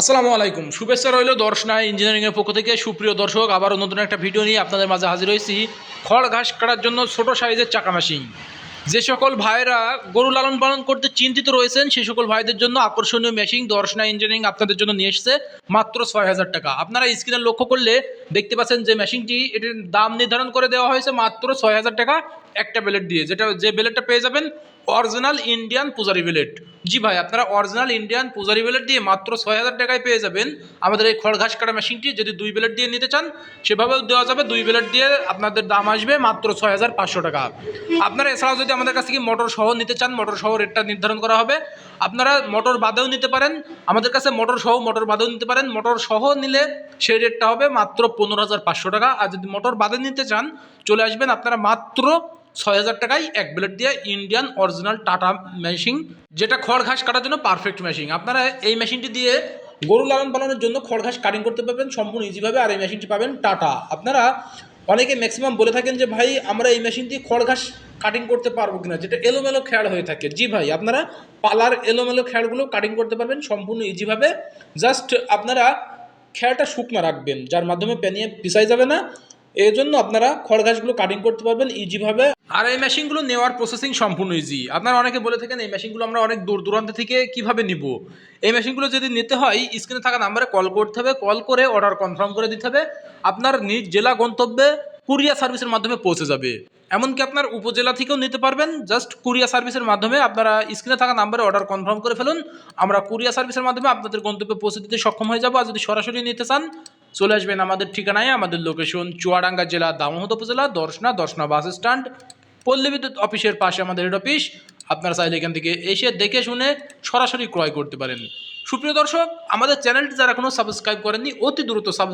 আসসালামু আলাইকুম। শুভেচ্ছা রইল দর্শনা ইঞ্জিনিয়ারিংয়ের পক্ষ থেকে। সুপ্রিয় দর্শক, আবারও নতুন একটা ভিডিও নিয়ে আপনাদের মাঝে হাজির হয়েছি। খড় ঘাস কাটার জন্য ছোটো সাইজের চাকা মেশিন যে সকল ভাইরা গরু লালন পালন করতে চিন্তিত রয়েছেন সেই সকল ভাইদের জন্য আকর্ষণীয় মেশিন দর্শনা ইঞ্জিনিয়ারিং আপনাদের জন্য নিয়ে এসেছে মাত্র ছয় হাজার টাকা। আপনারা স্ক্রিনে লক্ষ্য করলে দেখতে পাচ্ছেন যে মেশিনটি এটির দাম নির্ধারণ করে দেওয়া হয়েছে মাত্র ছয় হাজার টাকা একটা বেলেট দিয়ে। যেটা যে বেলেটটা পেয়ে যাবেন অরিজিনাল ইন্ডিয়ান পূজারি বেলেট জি ভাই, আপনারা অরিজিনাল ইন্ডিয়ান পূজারি বেলেট দিয়ে মাত্র ছয় হাজার টাকায় পেয়ে যাবেন আমাদের এই খড় ঘাস কাটা মেশিনটি যদি দুই বেলেট দিয়ে নিতে চান, সেভাবেও দেওয়া যাবে, দুই বেলেট দিয়ে আপনাদের দাম আসবে মাত্র ছয় হাজার পাঁচশো টাকা। আপনারা এছাড়াও যদি আমাদের কাছ থেকে মোটর সহ নিতে চান, মোটর সহ রেটটা নির্ধারণ করা হবে। আপনারা মোটর বাদেও নিতে পারেন। আমাদের কাছে মোটর সহ মোটর বাদেও নিতে পারেন। মোটর সহ নিলে সেই রেটটা হবে মাত্র পনেরো হাজার পাঁচশো টাকা। আর যদি মোটর বাদে নিতে চান, চলে আসবেন আপনারা মাত্র ছয় হাজার টাকায় এক ব্লেড দিয়ে ইন্ডিয়ান অরিজিনাল টাটা মেশিন যেটা খড় ঘাস কাটার জন্য পারফেক্ট মেশিন আপনারা এই মেশিনটি দিয়ে গরু লালন পালনের জন্য খড় ঘাস কাটিং করতে পারবেন, সম্পূর্ণ ইজিভাবে আর এই মেশিনটি পাবেন টাটা আপনারা অনেকে ম্যাক্সিমাম বলে থাকেন যে, ভাই, আমরা এই মেশিন দিয়ে খড় ঘাস কাটিং করতে পারব কিনা, যেটা এলোমেলো খ্যাড় হয়ে থাকে। জি ভাই, আপনারা পালার এলোমেলো খ্যাড়গুলো কাটিং করতে পারবেন, সম্পূর্ণ ইজিভাবে জাস্ট আপনারা খেয়াটা শুকনো রাখবেন, যার মাধ্যমে পেনিয়ে পিসাই যাবে না। এই জন্য আপনারা খড় ঘাসগুলো কাটিং করতে পারবেন ইজিভাবে আর এই মেশিনগুলো নেওয়ার প্রসেসিং সম্পূর্ণ ইজি আপনারা অনেকে বলে থাকেন, এই মেশিনগুলো আমরা অনেক দূর দূরান্ত থেকে কীভাবে নিব? এই মেশিনগুলো যদি নিতে হয় স্ক্রিনে থাকা নাম্বারে কল করতে হবে কল করে অর্ডার কনফার্ম করে দিতে হবে। আপনার নিজ জেলা গন্তব্যে কুরিয়ার সার্ভিসের মাধ্যমে পৌঁছে যাবে। এমনকি আপনার উপজেলা থেকেও নিতে পারবেন। জাস্ট কুরিয়ার সার্ভিসের মাধ্যমে আপনারা স্ক্রিনে থাকা নাম্বারে অর্ডার কনফার্ম করে ফেলুন। আমরা কুরিয়ার সার্ভিসের মাধ্যমে আপনাদের গন্তব্যে পৌঁছে দিতে সক্ষম হয়ে যাব। আর যদি সরাসরি নিতে চান, চলে আসবেন আমাদের ঠিকানায়। আমাদের লোকেশন চুয়াডাঙ্গা জেলা, দামোহদ উপজেলা, দর্শনা দর্শনা বাস স্ট্যান্ড। পল্লী বিদ্যুৎ অফিসের পাশে আমাদের হেড অফিস আপনারা চাইলে এখান থেকে এসে দেখে শুনে সরাসরি ক্রয় করতে পারেন। সুপ্রিয় দর্শক, আমাদের চ্যানেলটি যারা এখনও সাবস্ক্রাইব করেননি, অতি দ্রুত সাবস্ক্রাইব